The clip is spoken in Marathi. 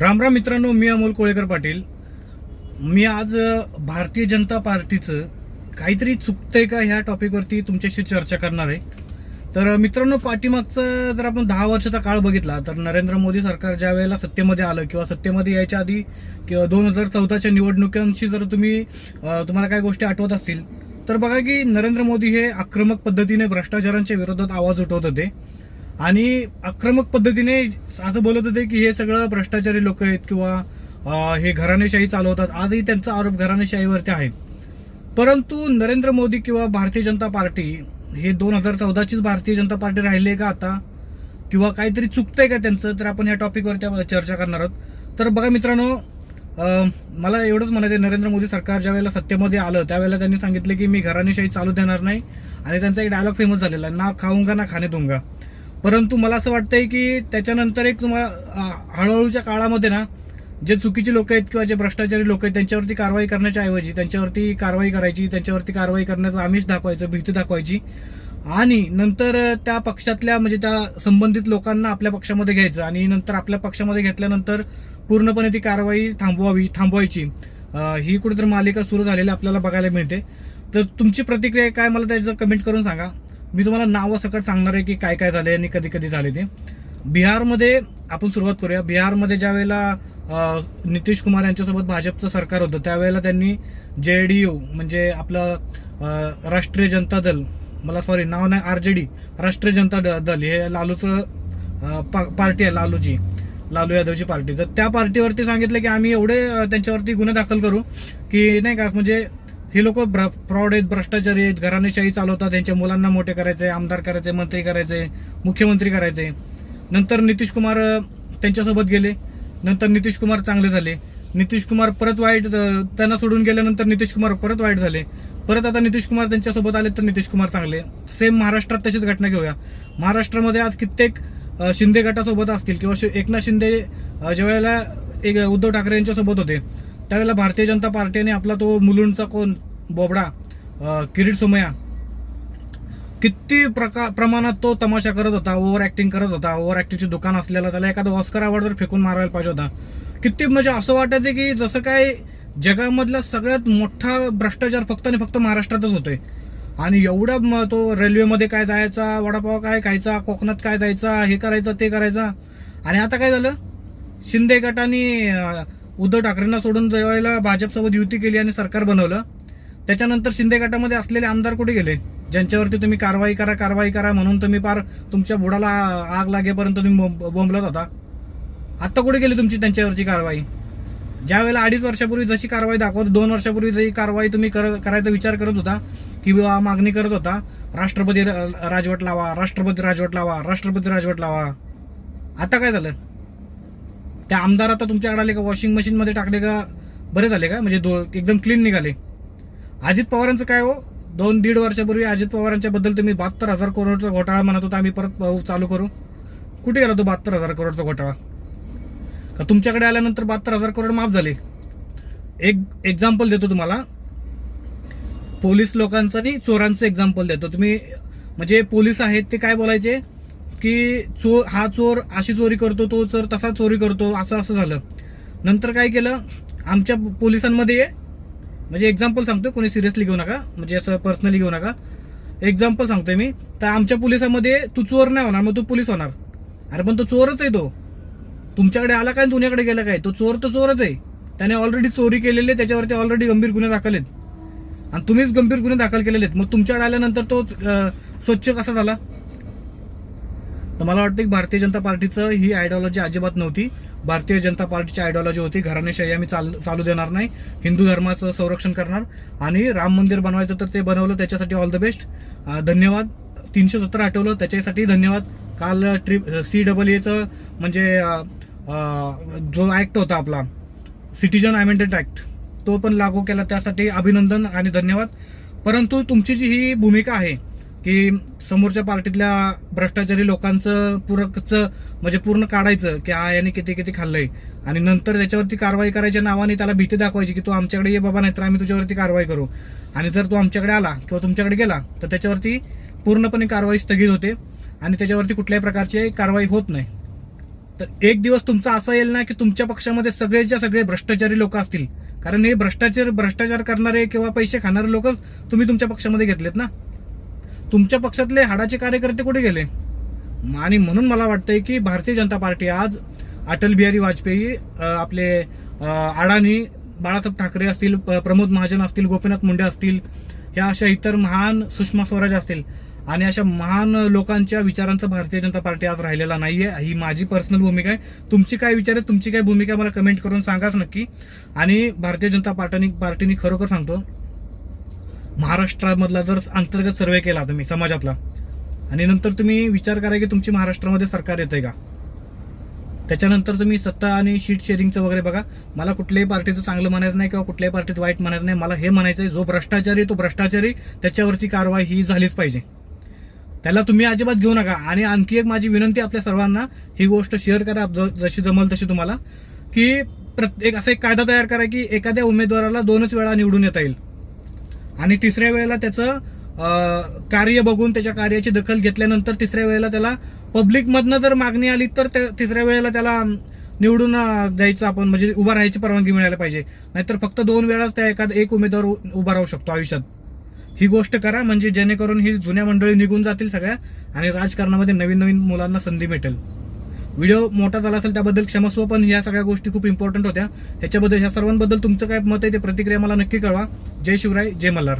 राम राम मित्रांनो मी अमोल कोळेकर पाटील. मी आज भारतीय जनता पार्टीचं काहीतरी चुकतंय का ह्या टॉपिकवरती तुमच्याशी चर्चा करणार आहे. तर मित्रांनो पाठीमागचं जर आपण दहा वर्षाचा काळ बघितला तर नरेंद्र मोदी सरकार ज्या वेळेला सत्तेमध्ये आलं किंवा सत्तेमध्ये यायच्या आधी किंवा दोन हजार चौदाच्या निवडणुकांशी जर तुम्ही तुम्हाला काय गोष्टी आठवत असतील तर बघा की नरेंद्र मोदी हे आक्रमक पद्धतीने भ्रष्टाचारांच्या विरोधात आवाज उठवत होते. आणि आक्रमक पद्धतीने असं बोलत होते की हे सगळं भ्रष्टाचारी लोक आहेत किंवा हे घराणेशाही चालवतात. आजही त्यांचा आरोप घराणेशाहीवरती आहे. परंतु नरेंद्र मोदी किंवा भारतीय जनता पार्टी हे दोन हजार चौदाचीच भारतीय जनता पार्टी राहिली आहे का आता? किंवा काहीतरी चुकतंय का त्यांचं? तर आपण या टॉपिकवर त्या चर्चा करणार आहोत. तर बघा मित्रांनो मला एवढंच म्हणायचं आहे, नरेंद्र मोदी सरकार ज्या वेळेला सत्तेमध्ये आलं त्यावेळेला त्यांनी सांगितलं की मी घराणेशाही चालू देणार नाही. आणि त्यांचा एक डायलॉग फेमस झालेला आहे ना खाऊंगा ना खाणे दूंगा परंतु मला असं वाटतंय की त्याच्यानंतर एक तुम्हाला हळूहळूच्या काळामध्ये ना जे चुकीचे लोक आहेत किंवा जे भ्रष्टाचारी लोक आहेत त्यांच्यावरती कारवाई करण्याच्या ऐवजी त्यांच्यावरती कारवाई करायची त्यांच्यावरती कारवाई करण्याचं आमिष दाखवायचं भीती दाखवायची आणि नंतर त्या पक्षातल्या म्हणजे त्या संबंधित लोकांना आपल्या पक्षामध्ये घ्यायचं आणि नंतर आपल्या पक्षामध्ये घेतल्यानंतर पूर्णपणे ती कारवाई थांबवावी थांबवायची. ही कुठेतरी मालिका सुरू झालेली आपल्याला बघायला मिळते. तर तुमची प्रतिक्रिया काय? मला त्याचं कमेंट करून सांगा. मी तुम्हाला नावं सकट सांगणार आहे की काय काय झाले आणि कधी कधी झाले ते. बिहारमध्ये आपण सुरुवात करूया. बिहारमध्ये ज्या वेळेला नितीश कुमार यांच्यासोबत भाजपचं सरकार होतं त्यावेळेला त्यांनी जे डी यू म्हणजे आपलं राष्ट्रीय जनता दल मला सॉरी नाव नाही आर जे डी राष्ट्रीय जनता द- दल हे लालूचं पा- पार्टी आहे लालूची लालू यादवची पार्टी. तर त्या पार्टीवरती सांगितलं की आम्ही एवढे त्यांच्यावरती गुन्हे दाखल करू की नाही का म्हणजे हे लोक फ्रॉड आहेत भ्रष्टाचारी आहेत घराणेशाही चालवतात त्यांच्या मुलांना मोठे करायचे आमदार करायचे मंत्री करायचे मुख्यमंत्री करायचे. नंतर नितीश कुमार त्यांच्यासोबत गेले. नंतर नितीश कुमार चांगले झाले. नितीश कुमार परत वाईट त्यांना सोडून गेल्यानंतर नितीश कुमार परत वाईट झाले. परत आता नितीश कुमार त्यांच्यासोबत आले तर नितीश कुमार चांगले. सेम महाराष्ट्रात तशीच घटना घेऊया. महाराष्ट्रामध्ये आज कित्येक शिंदे गटासोबत असतील किंवा एकनाथ शिंदे ज्यावेळेला ज्या वेळेला एक उद्धव ठाकरे यांच्यासोबत होते त्यावेळेला भारतीय जनता पार्टीने आपला तो मुलुंडचा कोण बोबडा किरीट सोमया किती प्रकार प्रमाणात तो तमाशा करत होता ओव्हर ॲक्टिंग करत होता ओव्हर ऍक्टिंगची दुकान असलेला त्याला एखादा ऑस्कर अवॉर्ड जर फेकून मारायला पाहिजे होता. किती म्हणजे असं वाटायचं की जसं काय जगामधला सगळ्यात मोठा भ्रष्टाचार फक्त आणि फक्त महाराष्ट्रातच होतोय. आणि एवढा तो रेल्वेमध्ये काय जायचा वडापाव काय खायचा कोकणात काय जायचा हे करायचं ते करायचा. आणि आता काय झालं? शिंदे गटाने उद्धव ठाकरेंना सोडून ज्यावेळेला भाजपसोबत युती केली आणि सरकार बनवलं. त्याच्यानंतर शिंदे गटामध्ये असलेले आमदार कुठे गेले? ज्यांच्यावरती तुम्ही कारवाई करा कारवाई करा म्हणून तुम्ही पार तुमच्या बुडाला आग लागेपर्यंत तुम्ही बोंब- बोंबलत होता. आत्ता कुठे गेली तुमची त्यांच्यावरची कारवाई? ज्या वेळेला अडीच वर्षापूर्वी जशी कारवाई दाखवत दोन वर्षापूर्वी जशी कारवाई तुम्ही कर करायचा विचार करत होता की बुवा मागणी करत होता राष्ट्रपती र- राजवट लावा राष्ट्रपती राजवट लावा राष्ट्रपती राजवट लावा. आता काय झालं? त्या आमदार आता तुमच्याकडे आले का? वॉशिंग मशीनमध्ये टाकले का? बरे झाले का? म्हणजे दो एकदम क्लीन निघाले. अजित पवारांचं काय हो? दोन दीड वर्षापूर्वी अजित पवारांच्या बद्दल तुम्ही बहात्तर हजार करोडचा घोटाळा म्हणत होता आम्ही परत चालू करू. कुठे गेला तो बहात्तर हजार करोडचा घोटाळा? का तुमच्याकडे आल्यानंतर बहात्तर हजार करोड माफ झाले. एक एक्झाम्पल देतो तुम्हाला. पोलीस लोकांचं आणि चोरांचं एक्झाम्पल देतो. तुम्ही म्हणजे पोलीस आहेत ते काय बोलायचे? की चोर हा चोर अशी चोरी करतो तो चोर तसा चोरी करतो असं असं झालं. नंतर काय केलं? आमच्या पोलिसांमध्ये म्हणजे एक्झाम्पल सांगतो कोणी सिरियसली घेऊ नका म्हणजे असं पर्सनली घेऊ नका. एक्झाम्पल सांगतोय मी. तर आमच्या पोलिसामध्ये तू चोर नाही होणार मग तू पोलीस होणार. अरे पण तो चोरच आहे तो. तुमच्याकडे आला काय आणि दुनियाकडे गेला काय? तो चोर तर चोरच आहे. त्याने ऑलरेडी चोरी केलेली आहे त्याच्यावरती ऑलरेडी गंभीर गुन्हे दाखल आहेत. आणि तुम्हीच गंभीर गुन्हे दाखल केलेले आहेत. मग तुमच्याकडे आल्यानंतर तो स्वच्छ कसा झाला? तर मला वाटतं की भारतीय जनता पार्टीचं ही आयडिओलॉजी अजिबात नव्हती. भारतीय जनता पार्टीची आयडिओलॉजी होती घराणेशाही आम्ही चाल चालू देणार नाही हिंदू धर्माचं संरक्षण करणार आणि राम मंदिर बनवायचं तर ते बनवलं त्याच्यासाठी ऑल द बेस्ट धन्यवाद. तीनशे सत्तर आठवलं त्याच्यासाठी धन्यवाद. काल ट्रिप सी डबल एचं म्हणजे जो ऍक्ट होता आपला सिटीजन अमेंडेड ऍक्ट तो पण लागू केला त्यासाठी अभिनंदन आणि धन्यवाद. परंतु तुमची जी ही भूमिका आहे की समोरच्या पार्टीतल्या भ्रष्टाचारी लोकांचं पूरकचं म्हणजे पूर्ण काढायचं की हा याने किती किती खाल्लंय. आणि नंतर त्याच्यावरती कारवाई करायच्या नावाने त्याला भीती दाखवायची की तू आमच्याकडे ये बाबा नाहीतर आम्ही तुझ्यावरती कारवाई करू. आणि जर तू आमच्याकडे आला किंवा तुमच्याकडे गेला तर त्याच्यावरती पूर्णपणे कारवाई स्थगित होते आणि त्याच्यावरती कुठल्याही प्रकारची कारवाई होत नाही. तर एक दिवस तुमचा असा येईल ना की तुमच्या पक्षामध्ये सगळेच्या सगळे भ्रष्टाचारी लोक असतील. कारण हे भ्रष्टाचार भ्रष्टाचार करणारे किंवा पैसे खाणारे लोकच तुम्ही तुमच्या पक्षामध्ये घेतलेत ना? तुमच्या पक्षातले हाडाचे कार्यकर्ते कुठे गेले? आणि म्हणून मला वाटतंय की भारतीय जनता पार्टी आज अटल बिहारी वाजपेयी आपले अडाणी बाळासाहेब ठाकरे असतील प्रमोद महाजन असतील गोपीनाथ मुंडे असतील ह्या अशा इतर महान सुषमा स्वराज असतील आणि अशा महान लोकांच्या विचारांचा भारतीय जनता पार्टी आज राहिलेला नाहीये. ही माझी पर्सनल भूमिका आहे. तुमची काय विचार आहे तुमची काय भूमिका मला कमेंट करून सांगाच नक्की. आणि भारतीय जनता पार्टी पार्टीने खरोखर सांगतो महाराष्ट्रामधला जर अंतर्गत सर्वे केला तुम्ही समाजातला आणि नंतर तुम्ही विचार करा की तुमची महाराष्ट्रामध्ये सरकार येतंय का? त्याच्यानंतर तुम्ही सत्ता आणि शीट शेअरिंगचं वगैरे बघा. मला कुठल्याही पार्टीचं चांगलं म्हणायचं नाही किंवा कुठल्याही पार्टीत वाईट म्हणायचं नाही. मला हे म्हणायचं आहे जो भ्रष्टाचारी तो भ्रष्टाचारी त्याच्यावरती कारवाई ही झालीच पाहिजे. त्याला तुम्ही अजिबात घेऊ नका. आणि आणखी एक माझी विनंती आपल्या सर्वांना ही गोष्ट शेअर करा ज- जशी जमल तशी तुम्हाला की प्रत्येक असा एक कायदा तयार करा की एखाद्या उमेदवाराला दोनच वेळा निवडून येता येईल. आणि तिसऱ्या वेळेला त्याचं कार्य बघून त्याच्या कार्याची दखल घेतल्यानंतर तिसऱ्या वेळेला त्याला पब्लिकमधनं जर मागणी आली तर त्या- तिसऱ्या वेळेला त्याला निवडून द्यायचं आपण म्हणजे उभा राहायची परवानगी मिळायला पाहिजे. नाहीतर फक्त दोन वेळाच त्या एखाद एक उमेदवार उभा राहू शकतो आयुष्यात. ही गोष्ट करा म्हणजे जेणेकरून ही जुन्या मंडळी निघून जातील सगळ्या आणि राजकारणामध्ये नवीन नवीन मुलांना संधी मिळेल व्हिडिओ मोठा झाला असेल त्याबद्दल क्षमस्व पण ह्या सगळ्या गोष्टी खूप इम्पॉर्टंट होत्या. ह्याच्याबद्दल ह्या सर्वांबद्दल तुमचं काय मत आहे ते प्रतिक्रिया मला नक्की कळवा. जय शिवराय जय मल्हार.